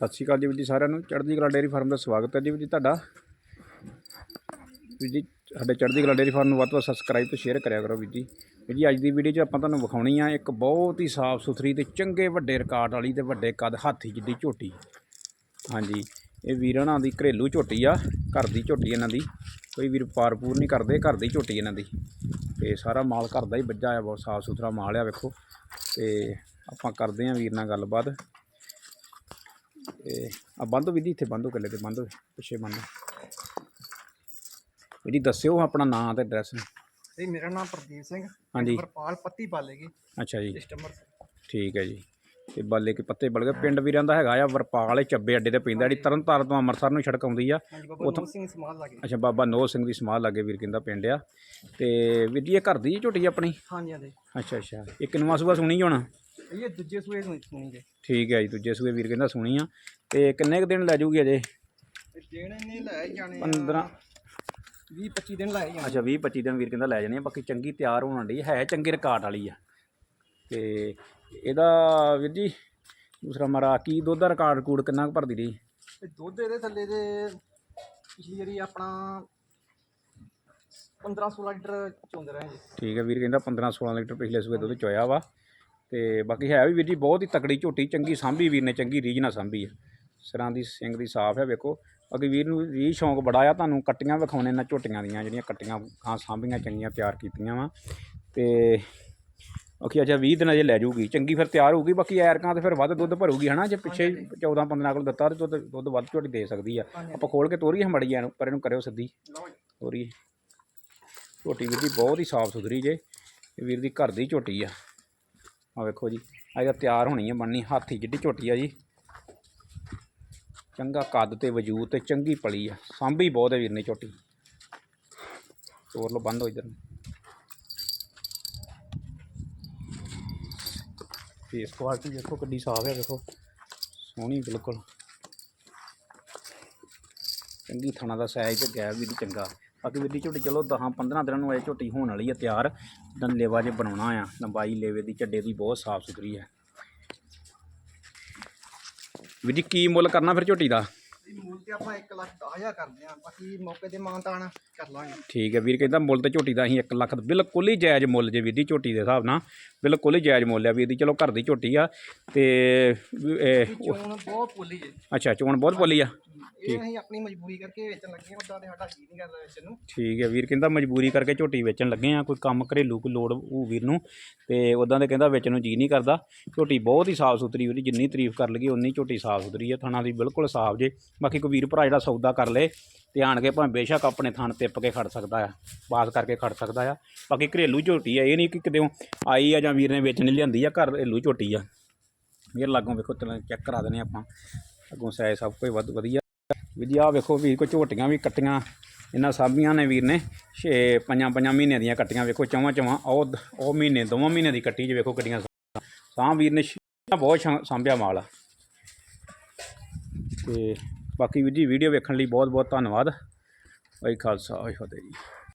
ਸਤਿ ਸ਼੍ਰੀ ਅਕਾਲ ਜੀ ਵੀਰ ਜੀ ਸਾਰਿਆਂ ਨੂੰ। ਚੜ੍ਹਦੀ ਕਲਾ ਡੇਅਰੀ ਫਾਰਮ ਦਾ ਸਵਾਗਤ ਹੈ ਜੀ ਵੀਰ ਜੀ ਤੁਹਾਡਾ। ਵੀਰ ਜੀ, ਸਾਡੇ ਚੜ੍ਹਦੀ ਕਲਾ ਡੇਅਰੀ ਫਾਰਮ ਨੂੰ ਵੱਧ ਤੋਂ ਵੱਧ ਸਬਸਕ੍ਰਾਈਬ ਤੇ ਸ਼ੇਅਰ ਕਰਿਆ ਕਰੋ ਵੀਰ ਜੀ। ਵੀਰ ਜੀ, ਅੱਜ ਦੀ ਵੀਡੀਓ 'ਚ ਆਪਾਂ ਤੁਹਾਨੂੰ ਵਿਖਾਉਣੀ ਆ ਇੱਕ ਬਹੁਤ ਹੀ ਸਾਫ਼ ਸੁਥਰੀ ਤੇ ਚੰਗੇ ਵੱਡੇ ਰਿਕਾਰਡ ਵਾਲੀ ਤੇ ਵੱਡੇ ਕੱਦ ਹਾਥੀ ਜਿੱਡੀ ਝੋਟੀ। ਹਾਂਜੀ, ਇਹ ਵੀਰਾਂ ਦੀ ਘਰੇਲੂ ਝੋਟੀ ਆ, ਘਰ ਦੀ ਝੋਟੀ ਇਹਨਾਂ ਦੀ। ਕੋਈ ਵੀਰ ਪਾਰਪੂਰ ਨਹੀਂ ਕਰਦੇ, ਘਰ ਦੀ ਝੋਟੀ ਇਹਨਾਂ ਦੀ। ਤੇ ਸਾਰਾ ਮਾਲ ਘਰ ਦਾ ਹੀ ਵੱਜਾ ਆ, ਬਹੁਤ ਸਾਫ਼ ਸੁਥਰਾ ਮਾਲ ਆ ਵੇਖੋ। ਤੇ ਆਪਾਂ ਕਰਦੇ ਆ ਵੀਰ ਨਾਲ ਗੱਲਬਾਤ। ਤੇ ਆ ਬੰਦੋ ਵਿਧੀ ਇੱਥੇ ਬੰਦੋ ਕੱਲੇ ਤੇ ਬੰਦੋ ਪਿੱਛੇ ਬੰਦੋ ਵੀਰੀ ਦੱਸਿਓ ਆਪਣਾ ਨਾਮ ਤੇ ਐਡਰੈਸ ਇਹ ਮੇਰਾ ਨਾਮ ਪ੍ਰਦੀਪ ਸਿੰਘ ਹਾਂਜੀ। ਵਰਪਾਲ ਪੱਤੀ ਪਾਲੇਗੀ ਅੱਛਾ ਜੀ। ਕਸਟਮਰ ਠੀਕ ਹੈ ਜੀ। ਤੇ ਬਾਲੇ ਕੇ ਪੱਤੇ ਬਲ ਗਏ ਪਿੰਡ ਵੀਰਾਂ ਦਾ ਹੈਗਾ ਆ ਵਰਪਾਲ ਇਹ ਚੱਬੇ ਅੱਡੇ ਤੇ ਪੈਂਦਾ ਜਿਹੜੀ ਤਰਨ ਤਾਰਨ ਤੋਂ ਅੰਮ੍ਰਿਤਸਰ ਨੂੰ ਸੜਕ ਆਉਂਦੀ ਆ ਹਾਂਜੀ ਬਾਬਾ ਨੋ ਸਿੰਘ ਸਮਾਜ ਲਾਗੇ। ਅੱਛਾ ਬਾਬਾ ਨੋਹ ਸਿੰਘ ਦੀ ਸਮਾਧ ਲਾਗੇ ਵੀਰ ਕਹਿੰਦਾ ਪਿੰਡ ਆ। ਤੇ ਵੀਰ ਜੀ ਇਹ ਘਰ ਦੀ ਝੋਟੀ ਆਪਣੀ? ਹਾਂਜੀ ਹਾਂਜੀ। ਅੱਛਾ ਅੱਛਾ। ਇੱਕ ਨਵਾਂ ਸੂਆ ਸੁਣੀ ਹੋਣਾ? ਇਹ ਦੂਜੇ ਸੂਏ ਨੂੰ ਸੁਣੀ ਜੇ ਠੀਕ ਹੈ ਜੀ ਦੂਜੇ ਸੂਏ ਵੀਰ ਕਹਿੰਦਾ ਸੁਣੀ ਆ। ਤੇ ਕਿੰਨੇ ਕੁ ਦਿਨ ਲੈ ਜੂਗੀ ਅਜੇ? ਦੇਣੇ ਨੇ ਲੈ ਜਾਣੇ 15 20 25 ਦਿਨ ਲੈ ਜਾਣੇ ਅੱਛਾ 20 25 ਦਿਨ ਵੀਰ ਕਹਿੰਦਾ ਲੈ ਜਾਣੇ ਆ ਬਾਕੀ ਚੰਗੀ ਤਿਆਰ ਹੋਣ ਡਈ ਹੈ ਚੰਗੇ ਰਿਕਾਰਡ ਵਾਲੀ ਆ। ਤੇ ਇਹਦਾ ਵੀਰ ਜੀ ਦੂਸਰਾ ਮਰਾ ਕੀ ਦੁੱਧ ਦਾ ਰਿਕਾਰਡ ਕੂੜ ਕਿੰਨਾ ਕੁ ਭਰਦੀ ਰਹੀ? ਇਹ ਦੁੱਧ ਇਹਦੇ ਥੱਲੇ ਦੇ ਪਿਛਲੀ ਵਾਰੀ ਆਪਣਾ 15 16 ਲੀਟਰ ਚੋਂਦੇ ਰਹੇ ਜੀ। ਠੀਕ ਹੈ ਵੀਰ ਕਹਿੰਦਾ 15 16 ਲੀਟਰ ਪਿਛਲੇ ਸੂਏ ਦੁੱਧ ਚੋਇਆ ਵਾ। ਤੇ ਬਾਕੀ ਹੈ ਵੀ ਵੀਰ ਜੀ ਬਹੁਤ ਹੀ ਤਕੜੀ ਝੋਟੀ ਚੰਗੀ ਸਾਂਭੀ ਵੀਰ ਨੇ ਚੰਗੀ ਰੀਝ ਨਾਲ ਸਾਂਭੀ ਆ। ਸਿਰਾਂ ਦੀ ਸਿੰਘ ਦੀ ਸਾਫ਼ ਹੈ ਵੇਖੋ। ਬਾਕੀ ਵੀਰ ਨੂੰ ਰੀ ਸ਼ੌਂਕ ਬੜਾ ਆ ਤੁਹਾਨੂੰ ਕੱਟੀਆਂ ਵਿਖਾਉਣੇ ਇਹਨਾਂ ਝੋਟੀਆਂ ਦੀਆਂ ਜਿਹੜੀਆਂ ਕੱਟੀਆਂ ਖਾਂ ਸਾਂਭੀਆਂ ਚੰਗੀਆਂ ਤਿਆਰ ਕੀਤੀਆਂ ਵਾ। ਤੇ ਬਾਕੀ ਅੱਛਾ 20 ਦਿਨ ਅਜੇ ਲੈ ਜਾਊਗੀ ਚੰਗੀ ਫਿਰ ਤਿਆਰ ਹੋਊਗੀ ਬਾਕੀ ਐਰਕਾਂ ਤੇ ਫਿਰ ਵੱਧ ਦੁੱਧ ਭਰੂਗੀ ਹਨਾ? ਜੇ ਪਿੱਛੇ 14 15 ਕਿਲੋ ਦਿੱਤਾ ਤੇ ਦੁੱਧ ਦੁੱਧ ਵੱਧ ਝੋਟੀ ਦੇ ਸਕਦੀ ਆ। ਆਪਾਂ ਖੋਲ ਕੇ ਤੋਰੀਏ ਮੜੀਆਂ ਨੂੰ ਪਰ ਇਹਨੂੰ ਕਰਿਓ ਸਿੱਧੀ। ਜੀ। ਤੋਰੀਏ। ਝੋਟੀ ਵੀਰ ਦੀ ਬਹੁਤ ਹੀ ਸਾਫ਼ ਸੁਥਰੀ ਜੇ। ਵੀਰ ਦੀ ਘਰ ਦੀ ਝੋਟੀ ਆ। ਆ ਵੇਖੋ ਜੀ ਆ ਇਹਦਾ ਤਿਆਰ ਹੋਣੀ ਹੈ ਬਣਨੀ ਹਾਥੀ ਜਿੱਡੀ ਝੋਟੀ ਆ ਜੀ। ਚੰਗਾ ਕੱਦ ਤੇ ਵਜੂਦ ਤੇ ਚੰਗੀ ਪਲੀ ਆ ਸਾਂਭੀ ਬਹੁਤ ਹੈ ਵੀਰ ਨੇ ਝੋਟੀ। ਤੋਰ ਲੋ ਬੰਦ ਹੋ ਇਧਰ ਫੇਸ ਕੁਆਲਿਟੀ ਦੇਖੋ ਕਿੱਡੀ ਸਾਫ਼ ਹੈ ਵੇਖੋ। ਸੋਹਣੀ ਬਿਲਕੁਲ। ਚੰਗੀ ਥਣਾ ਦਾ ਸਾਈਜ਼ ਤੇ ਗੈਪ ਵੀ ਚੰਗਾ। ਬਾਕੀ ਵੀਰ ਦੀ ਝੋਟੀ ਚਲੋ 10 15 ਦਿਨਾਂ ਨੂੰ ਇਹ ਝੋਟੀ ਹੋਣ ਵਾਲੀ ਆ ਤਿਆਰ। ਜਦੋਂ ਲੇਵਾ ਜੇ ਬਣਾਉਣਾ ਆ ਲੰਬਾਈ ਲੇਵੇ ਦੀ ਚੱਡੇ ਦੀ ਬਹੁਤ ਸਾਫ਼ ਸੁਥਰੀ ਹੈ ਵੀਰ ਜੀ ਕੀ ਮੁੱਲ ਕਰਨਾ ਫਿਰ ਝੋਟੀ ਦਾ? ਮੁੱਲ ਤੇ ਆਪਾਂ 1 ਲੱਖ 10000 ਕਰਦੇ ਆ ਬਾਕੀ ਮੌਕੇ ਤੇ ਮਾਨਤਾਨ ਕਰ ਲਾਂਗੇ। ਠੀਕ ਹੈ ਵੀਰ ਕਹਿੰਦਾ ਮੁੱਲ ਤੇ ਝੋਟੀ ਦਾ ਅਸੀਂ 1 ਲੱਖ ਬਿਲਕੁਲ ਹੀ ਜਾਇਜ਼ ਮੁੱਲ ਜੇ ਵੀਰ ਦੀ ਝੋਟੀ ਦੇ ਹਿਸਾਬ ਨਾਲ। ਬਿਲਕੁਲ ਹੀ ਜਾਇਜ਼ ਮੁੱਲ ਆ ਵੀਰ ਦੀ ਚਲੋ ਘਰ ਦੀ ਝੋਟੀ ਆ ਤੇ ਵੀ ਇਹ- ਚੋਣ ਬਹੁਤ ਪੋਲੀ ਜੇ ਅੱਛਾ ਚੋਣ ਬਹੁਤ ਬੋਲੀ ਆ। ਇਹ ਅਸੀਂ ਆਪਣੀ ਮਜਬੂਰੀ ਕਰਕੇ ਵੇਚਣ ਲੱਗੇ ਉਦਾਂ ਤੇ ਸਾਡਾ ਜੀ ਨਹੀਂ ਕਰਦਾ ਵੇਚਣ ਨੂੰ। ਠੀਕ ਹੈ ਵੀਰ ਕਹਿੰਦਾ ਮਜਬੂਰੀ ਕਰਕੇ ਝੋਟੀ ਵੇਚਣ ਲੱਗੇ ਆ ਕੋਈ ਕੰਮ ਘਰੇਲੂ ਕੋਈ ਲੋੜ ਉਹ ਵੀਰ ਨੂੰ ਤੇ ਉਦਾਂ ਦੇ ਕਹਿੰਦਾ ਵੇਚਣ ਨੂੰ ਜੀ ਨਹੀਂ ਕਰਦਾ। ਝੋਟੀ ਬਹੁਤ ਹੀ ਸਾਫ਼ ਸੁਥਰੀ ਉਹਦੀ ਜਿੰਨੀ ਤਾਰੀਫ ਕਰ ਲਈਏ ਉਨੀ ਝੋਟੀ ਸਾਫ਼ ਸੁਥਰੀ ਹੈ ਥਾਣਾ ਦੀ ਬਿਲਕੁਲ ਸਾਫ਼ ਜੇ। ਬਾਕੀ ਕੋਈ ਵੀਰ ਭਰਾ ਜਿਹੜਾ ਸੌਦਾ ਕਰ ਲੇ ਤੇ ਆਣ ਕੇ ਭਾਵੇਂ ਬੇਸ਼ੱਕ ਆਪਣੇ ਥਾਂ ਟਿੱਪ ਕੇ ਖੜ ਸਕਦਾ ਆ, ਬਾਸ ਕਰਕੇ ਖੜ ਸਕਦਾ ਆ। ਬਾਕੀ ਘਰੇਲੂ ਝੋਟੀ ਆ, ਇਹ ਨਹੀਂ ਕਿ ਕਿਤੇ ਆਈ ਆ ਜਾਂ ਵੀਰ ਨੇ ਵੇਚਣ ਲਿਆਂਦੀ ਆ, ਘਰ ਘਰੇਲੂ ਝੋਟੀ ਆ। ਵੀਰ ਲਾਗੋਂ ਵੇਖੋ ਚੈੱਕ ਕਰਾ ਦਿੰਦੇ ਆਪਾਂ। ਅੱਗੋਂ ਸਾਇਜ਼ ਸਭ ਕੁਝ ਵੱਧ ਵਧੀਆ। ਵੀ ਜੀ ਆਹ ਵੇਖੋ ਵੀਰ ਕੋ ਝੋਟੀਆਂ ਵੀ ਕੱਟੀਆਂ, ਇਹਨਾਂ ਸਾਬੀਆਂ ਨੇ ਵੀਰ ਨੇ। ਛੇ ਪੰਜਾਂ ਪੰਜਾਂ ਮਹੀਨੇ ਦੀਆਂ ਕੱਟੀਆਂ ਵੇਖੋ, ਚੌਵਾਂ ਚੌਵਾਂ, ਉਹ ਉਹ ਮਹੀਨੇ, ਦੋਵਾਂ ਮਹੀਨੇ ਦੀ ਕੱਟੀ ਜੇ ਵੇਖੋ ਕੱਟੀਆਂ ਸਾਂ ਵੀਰ ਨੇ ਛੇ- ਬਹੁਤ ਸ਼ਾਂ- ਸਾਂਭਿਆ ਮਾਲ ਆ। ਤੇ ਬਾਕੀ ਵੀਰ ਜੀ ਵੀਡੀਓ ਵੇਖਣ ਲਈ ਬਹੁਤ ਬਹੁਤ ਧੰਨਵਾਦ। ਵਾਹਿ ਖਾਲਸਾ ਵਾਹਿ ਫਤਿਹ ਜੀ।